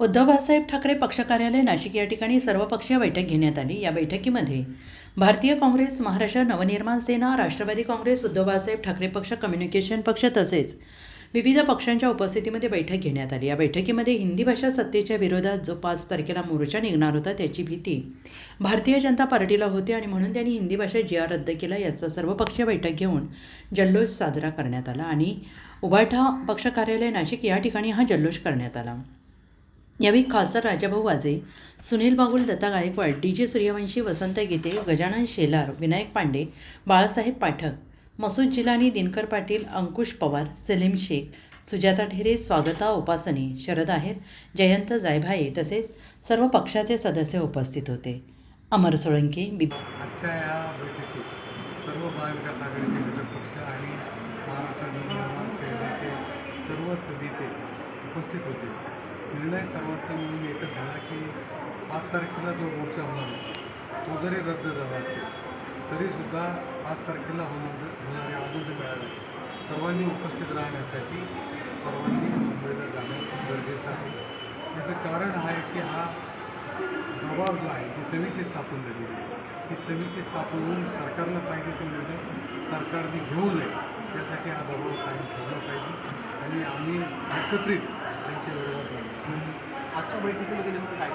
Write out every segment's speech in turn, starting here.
उद्धव बाळासाहेब ठाकरे पक्ष कार्यालय नाशिक या ठिकाणी सर्वपक्षीय बैठक घेण्यात आली. या बैठकीमध्ये भारतीय काँग्रेस महाराष्ट्र नवनिर्माण सेना राष्ट्रवादी काँग्रेस उद्धव बाळासाहेब ठाकरे पक्ष कम्युनिकेशन पक्ष तसेच विविध पक्षांच्या उपस्थितीमध्ये बैठक घेण्यात आली. या बैठकीमध्ये हिंदी भाषा सत्तेच्या विरोधात जो पाच तारखेला मोर्चा निघणार होता त्याची भीती भारतीय जनता पार्टीला होती आणि म्हणून त्यांनी हिंदी भाषा जी आर रद्द केला याचा सर्वपक्षीय बैठक घेऊन जल्लोष साजरा करण्यात आला आणि उभाठा पक्ष कार्यालय नाशिक या ठिकाणी हा जल्लोष करण्यात आला. यावेळी खासदार राजाभाऊ वाजे सुनील बागुल दत्ता गायकवाड डी जे सूर्यवंशी वसंत गीते गजानन शेलार विनायक पांडे बाळासाहेब पाठक मसूद जिलानी दिनकर पाटील अंकुश पवार सलीम शेख सुजाता ढेरे स्वागता उपासने शरद आहेत जयंत जायभाये तसेच सर्व पक्षाचे सदस्य उपस्थित होते. अमर सोळंके बी आजच्या या बैठकीत सर्व महाविकास आघाडीचे घटक पक्ष आणि महाराष्ट्र नवनिर्माण सेनेचे सर्वच नेते उपस्थित होते. निर्णय सर्वांचा मिळून एकच झाला की पाच तारखेला जो मोर्चा होणार होता तो जरी रद्द झाला असेल तरीसुद्धा पाच तारखेला होणार होणारे आनंद मिळाले सर्वांनी उपस्थित राहण्यासाठी सर्वांनी मुंबईला जाणं खूप गरजेचं आहे. याचं कारण आहे की हा दबाव जो आहे जी समिती स्थापन झालेली आहे ही समिती स्थापन होऊन सरकारला पाहिजे तो निर्णय सरकारने घेऊ नये यासाठी हा दबाव कायम ठेवला पाहिजे. आणि आम्ही एकत्रित लढू आजच्या बैठकीमध्ये नेमकं काय?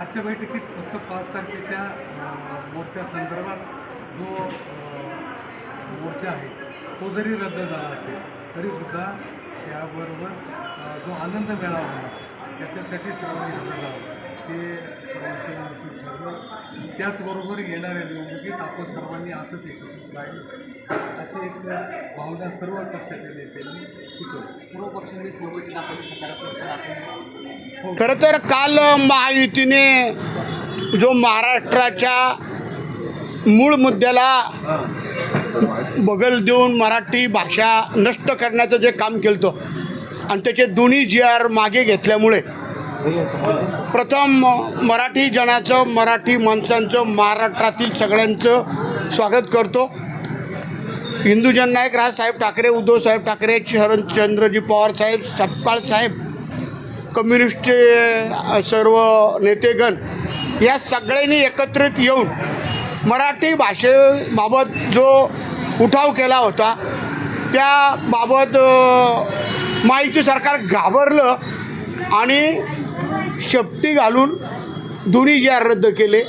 आजच्या बैठकीत फक्त पाच तारखेच्या मोर्चा संदर्भात जो मोर्चा आहे तो जरी रद्द झाला असेल तरीसुद्धा त्याबरोबर जो आनंद मेळावा होणार त्याच्यासाठी सर्वांनी हजर राहावं हे सर्वांचं मत ठरलं. त्याचबरोबर येणाऱ्या निवडणुकीत आपण सर्वांनी असंच एकत्रित राहिलं पाहिजे. अशी एक भावना सर्व पक्षाच्या नेत्यांनी सुचवली. सर्व पक्षांनी सहमती दाखवली सकारात्मक दाखवली हो. खरं तर काल महायुतीने जो महाराष्ट्राच्या मूळ मुद्द्याला बगल देऊन मराठी भाषा नष्ट करण्याचं जे काम केलं होतं आणि त्याचे दोन्ही जी आर मागे घेतल्यामुळे प्रथम मराठी जनाचं मराठी माणसांचं महाराष्ट्रातील सगळ्यांचं स्वागत करतो. हिंदू जननायक राजसाहेब ठाकरे उद्धवसाहेब ठाकरे शरणचंद्रजी पवार साहेब सतपाळ साहेब कम्युनिस्टचे सर्व नेतेगण या सगळ्यांनी एकत्रित येऊन मराठी भाषेबाबत जो उठाव केला होता त्याबाबत माहिती सरकार घाबरलं आणि शेपटी घालून दोन्ही जे रद्द केले.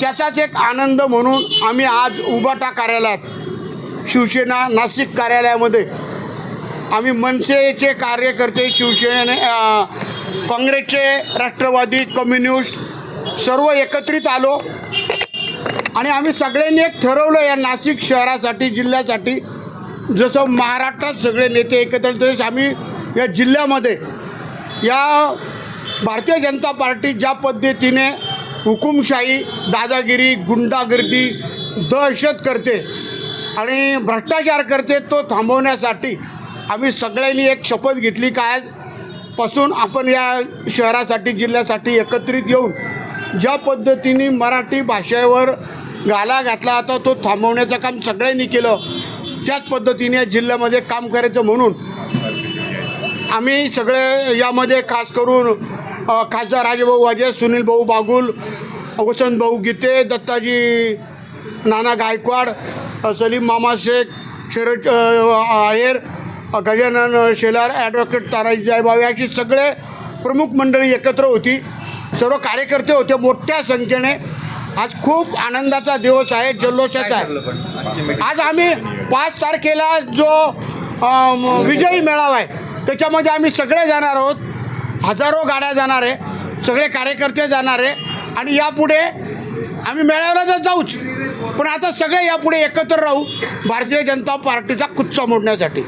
त्याचाच एक आनंद म्हणून आम्ही आज उबाटा कार्यालयात शिवसेना नाशिक कार्यालयामध्ये आम्ही मनसेचे कार्यकर्ते शिवसेने काँग्रेसचे राष्ट्रवादी कम्युनिस्ट सर्व एकत्रित आलो. आणि आम्ही सगळ्यांनी एक ठरवलं या नाशिक शहरासाठी जिल्ह्यासाठी जसं महाराष्ट्रात सगळे नेते एकत्र तसेच आम्ही या जिल्ह्यामध्ये या भारतीय जनता पार्टी ज्या पद्धतीने हुकुमशाही दादागिरी गुंडागर्दी दहशत करते आणि भ्रष्टाचार करते तो थांबवण्यासाठी आम्ही सगळ्यांनी एक शपथ घेतली काय पासून आपण या शहरासाठी जिल्ह्यासाठी एकत्रित येऊन ज्या पद्धतीने मराठी भाषेवर घाला घातला होता तो थांबवण्याचं काम सगळ्यांनी केलं. त्याच पद्धतीने या जिल्ह्यामध्ये काम करायचं म्हणून आम्ही सगळे यामध्ये खास करून खासदार राजेभाऊ वाजे सुनील भाऊ बागुल वसंत भाऊ गीते दत्ताजी नाना गायकवाड सलीम मामा शेख शरद आहेर गजानन शेलार ॲडव्होकेट तानाजी जायभाऊ अशी सगळे प्रमुख मंडळी एकत्र होती. सर्व कार्यकर्ते होते मोठ्या संख्येने. आज खूप आनंदाचा दिवस आहे जल्लोषाचा आहे. आज आम्ही पाच तारखेला जो विजयी मेळावा आहे त्याच्यामध्ये आम्ही सगळे जाणार आहोत. हजारो गाड्या जाणार आहे. सगळे कार्यकर्ते जाणार आहे. आणि यापुढे आम्ही मेळाव्याला तर जाऊच. पण आता सगळे यापुढे एकत्र राहू. भारतीय जनता पार्टीचा कुच्चा मोडण्यासाठी.